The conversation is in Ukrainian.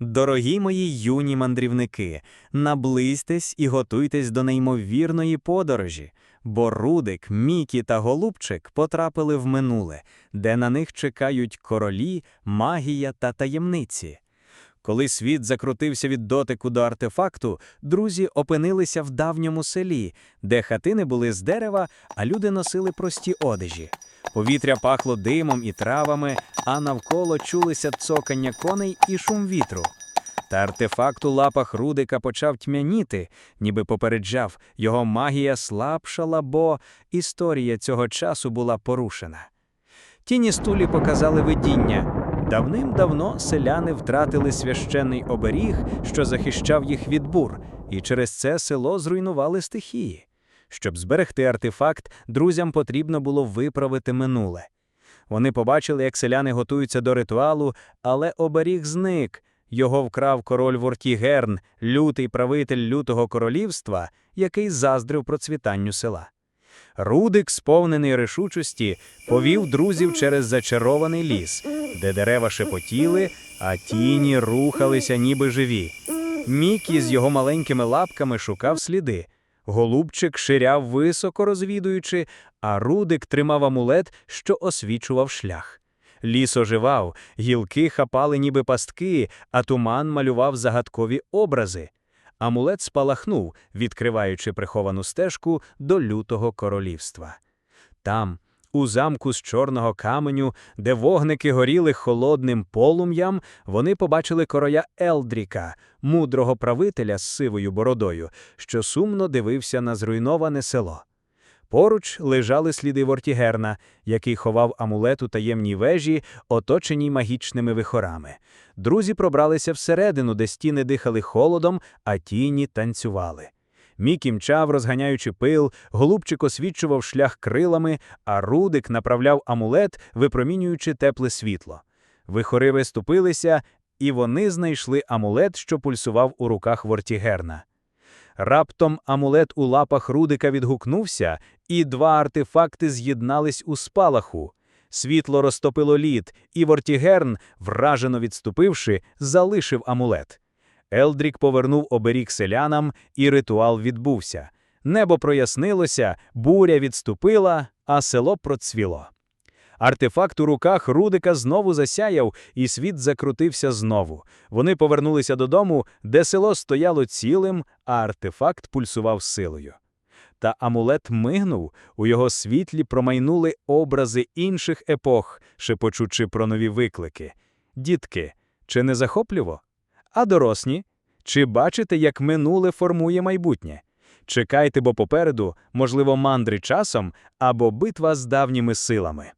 Дорогі мої юні мандрівники, наблизьтесь і готуйтесь до неймовірної подорожі, бо Рудик, Мікі та Голубчик потрапили в минуле, де на них чекають королі, магія та таємниці. Коли світ закрутився від дотику до артефакту, друзі опинилися в давньому селі, де хатини були з дерева, а люди носили прості одежі. Повітря пахло димом і травами, а навколо чулися цокання коней і шум вітру. Та артефакт у лапах Рудика почав тьмяніти, ніби попереджав, його магія слабшала, бо історія цього часу була порушена. Тіні стулі показали видіння. Давним-давно селяни втратили священний оберіг, що захищав їх від бур, і через це село зруйнували стихії. Щоб зберегти артефакт, друзям потрібно було виправити минуле. Вони побачили, як селяни готуються до ритуалу, але оберіг зник. Його вкрав король Вортігерн, лютий правитель лютого королівства, який заздрив процвітанню села. Рудик, сповнений рішучості, повів друзів через зачарований ліс, де дерева шепотіли, а тіні рухалися, ніби живі. Мікі з його маленькими лапками шукав сліди. Голубчик ширяв високо розвідуючи, а Рудик тримав амулет, що освічував шлях. Ліс оживав, гілки хапали ніби пастки, а туман малював загадкові образи. Амулет спалахнув, відкриваючи приховану стежку до лютого королівства. Там, у замку з чорного каменю, де вогники горіли холодним полум'ям, вони побачили короля Елдріка, мудрого правителя з сивою бородою, що сумно дивився на зруйноване село. Поруч лежали сліди Вортігерна, який ховав амулет у таємній вежі, оточеній магічними вихорами. Друзі пробралися всередину, де стіни дихали холодом, а тіні танцювали. Мікі мчав, розганяючи пил, голубчик освічував шлях крилами, а Рудик направляв амулет, випромінюючи тепле світло. Вихори виступилися, і вони знайшли амулет, що пульсував у руках Вортігерна. Раптом амулет у лапах Рудика відгукнувся, і два артефакти з'єднались у спалаху. Світло розтопило лід, і Вортігерн, вражено відступивши, залишив амулет. Елдрік повернув оберіг селянам, і ритуал відбувся. Небо прояснилося, буря відступила, а село процвіло. Артефакт у руках Рудика знову засяяв, і світ закрутився знову. Вони повернулися додому, де село стояло цілим, а артефакт пульсував силою. Та амулет мигнув, у його світлі промайнули образи інших епох, шепочучи про нові виклики. Дітки, чи не захопливо? А дорослі? Чи бачите, як минуле формує майбутнє? Чекайте, бо попереду, можливо, мандри часом або битва з давніми силами.